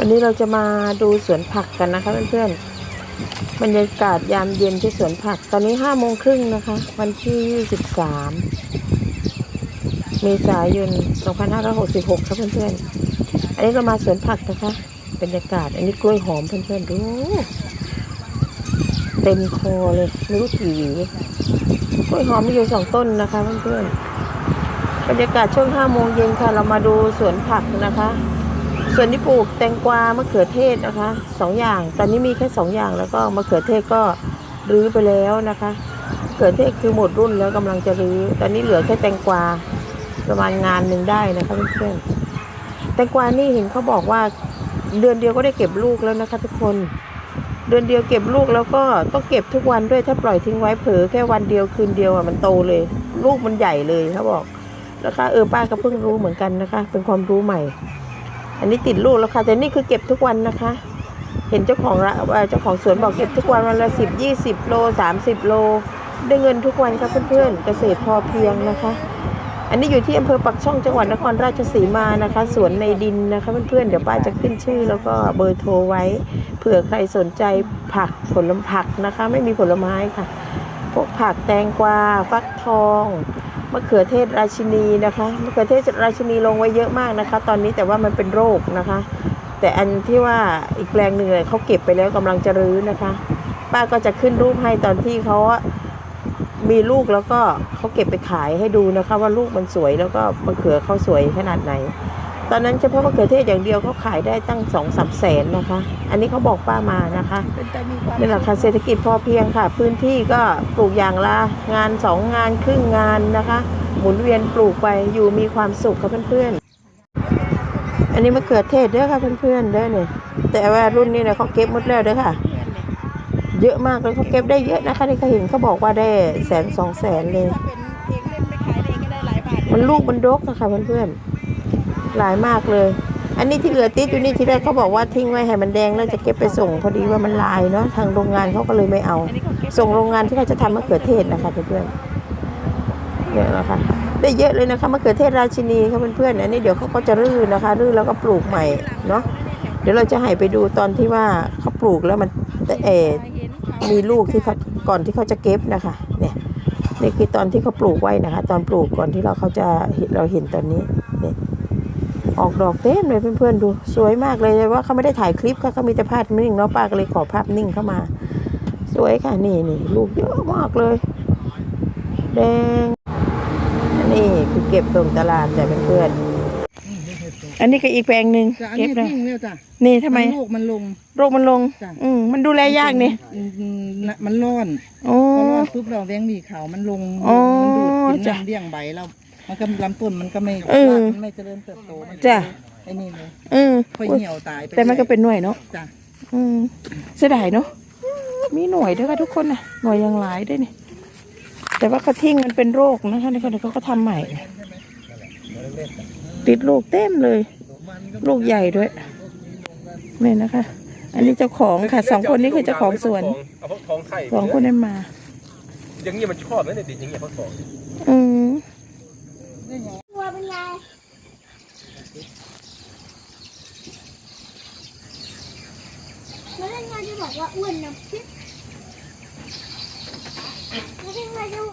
วันนี้เราจะมาดูสวนผักกันนะคะเพื่อนๆบรรยากาศยามเย็นที่สวนผัก ตอนนี้ห้าโมงครึ่งนะคะ วันที่ยี่สิบสามเมษายน2566ครับเพื่อนๆ อันนี้เรามาสวนผักนะคะบรรยากาศ อันนี้กล้วยหอมเพื่อนๆดูเต็มคอเลยไม่รู้กี่หวีกล้วยหอมมีอยู่สองต้นนะคะเพื่อนๆบรรยากาศช่วงห้าโมงเย็นค่ะ เรามาดูสวนผักนะคะ ส่วนที่ปลูกแตงกวามะเขือเทศนะคะสองอย่าง ตอนนี้มีแค่สองอย่างแล้วก็มะเขือเทศก็รื้อไปแล้วนะคะมะเขือเทศคือหมดรุ่นแล้วกำลังจะรื้อ ตอนนี้เหลือแค่แตงกวาประมาณงานหนึ่งได้นะคะเพื่อนๆแตงกวานี่เห็นเขาบอกว่าเดือนเดียวก็ได้เก็บลูกแล้วนะคะ ทุกคน เดือนเดียวเก็บลูกแล้วก็ต้องเก็บทุกวันด้วยถ้าปล่อยทิ้งไว้เผลอแค่วันเดียวคืนเดียวอะมันโตเลย ลูกมันใหญ่เลยเขาบอกนะคะเออป้าก็เพิ่งรู้เหมือนกันนะคะ เป็นความรู้ใหม่ อันนี้ติดลูกแล้วค่ะ แต่นี่คือเก็บทุกวันนะคะ เห็นเจ้าของเอ่อเจ้าของสวนบอกเก็บทุกวันวันละสิบยี่สิบโลสามสิบโล ได้เงินทุกวันครับเพื่อนๆเกษตรพอเพียงนะคะ อันนี้อยู่ที่อำเภอปักช่องจังหวัดนครราชสีมานะคะ สวนในดินนะคะเพื่อนๆเดี๋ยวป้าจะขึ้นชื่อ แล้วก็เบอร์โทรไว้ เผื่อใครสนใจผักผลผักนะคะ ไม่มีผลไม้ค่ะ พวกผักแตงกวาฟักทอง มะเขือเทศราชินีนะคะมะเขือเทศราชินีลงไว้เยอะมากนะคะ ตอนนี้แต่ว่ามันเป็นโรคนะคะ แต่อันที่ว่าอีกแปลงหนึ่งเลยเขาเก็บไปแล้วกำลังจะรื้อนะคะ ป้าก็จะขึ้นรูปให้ตอนที่เขามีลูกแล้วก็เขาเก็บไปขายให้ดูนะคะ ว่าลูกมันสวยแล้วก็มะเขือเขาสวยขนาดไหน ตอนนั้นเฉพาะมะเขือเทศอย่างเดียวเขาขายได้ตั้งสองสามแสนนะคะ อันนี้เขาบอกป้ามานะคะเป็นแต่มีความนี่แหละค่ะเศรษฐกิจพอเพียงค่ะ พื้นที่ก็ปลูกอย่างละงานสองงานครึ่งงานนะคะ หมุนเวียนปลูกไปอยู่มีความสุขค่ะเพื่อนๆ อันนี้มะเขือเทศเด้อค่ะเพื่อนๆเด้อเนี่ยแต่ว่ารุ่นนี้เนี่ยเขาเก็บหมดแล้วเด้อค่ะ เยอะมากเลยเขาเก็บได้เยอะนะคะนี่เขาเห็นเขาบอกว่าได้แสนสองแสนเลยถ้าเป็นเองเล่นไปขายเองก็ได้หลายบาทมันลูกมันดกอะค่ะเพื่อนๆ หลายมากเลย อันนี้ที่เหลือติดอยู่นี่ที่แรกเขาบอกว่าทิ้งไว้ให้มันแดงแล้วจะเก็บไปส่งพอดีว่ามันลายเนาะทางโรงงานเขาก็เลยไม่เอา ส่งโรงงานที่เขาจะทำมะเขือเทศนะคะเพื่อนๆเนี่ยนะคะได้เยอะเลยนะคะมะเขือเทศราชินีค่ะเพื่อนๆอันนี้เดี๋ยวเขาก็จะรื้อนะคะ รื้อแล้วก็ปลูกใหม่เนาะเดี๋ยวเราจะให้ไปดูตอนที่ว่าเขาปลูกแล้วมันเออเห็นเขามีลูกที่เขาก่อนที่เขาจะเก็บนะคะ เนี่ยนี่คือตอนที่เขาปลูกไว้นะคะ ตอนปลูกก่อนที่เราเขาจะเราเห็นตอนนี้เนี่ย ออกดอกเต็มเลยเพื่อนๆดูสวยมากเลยว่าเขาไม่ได้ถ่ายคลิปค่ะเขามีแต่ภาพนิ่งเนาะป้าก็เลยขอภาพนิ่งเข้ามา สวยค่ะนี่นี่ลูกเยอะมากเลย แดงอันนี้คือเก็บส่งตลาดจ้ะเพื่อนๆอันนี้ก็อีกแปลงหนึ่งจ้ะอันเก็นี้บแล้วทิ้งแล้วจ้ะนี่ทำไมลูกมันลงโรคมันลงจ้ะอืมมันดูแลยากนี่อืมอืมน่ะมันร้อนโอ้พอร้อนปุ๊บเราแวงมีขาวมันลงอ๋อมันดูดกินจ้ะน้ำเลี้ยงใบแล้ว มันก็ลำต้นมันก็ไม่เออรากมันไม่เจริญเติบโตมันจ้ะไอ้นี่เลยเออค่อยเหี่ยวตายไปแต่มันก็เป็นหน่วยเนาะจ้ะอืมเสียดายเนาะมีหน่วยด้วยค่ะทุกคนนะหน่วยยังหลายด้วยนี่แต่ว่าเขาทิ้งมันเป็นโรคนะคะในคนเขาก็ทำใหม่ติดลูกเต็มเลยลูกใหญ่ด้วยนี่นะคะ อันนี้เจ้าของค่ะสองคนนี้คือเจ้าของสวนเอาพวกทองไข่สองคนนั้นมา อย่างเงี้ยมันชอบนะเนี่ยติดอย่างเงี้ยพวกทองอืม แล้วยังไงจะบอกว่าอ้วนนะพี่ไม่ใช่งไงจะบอ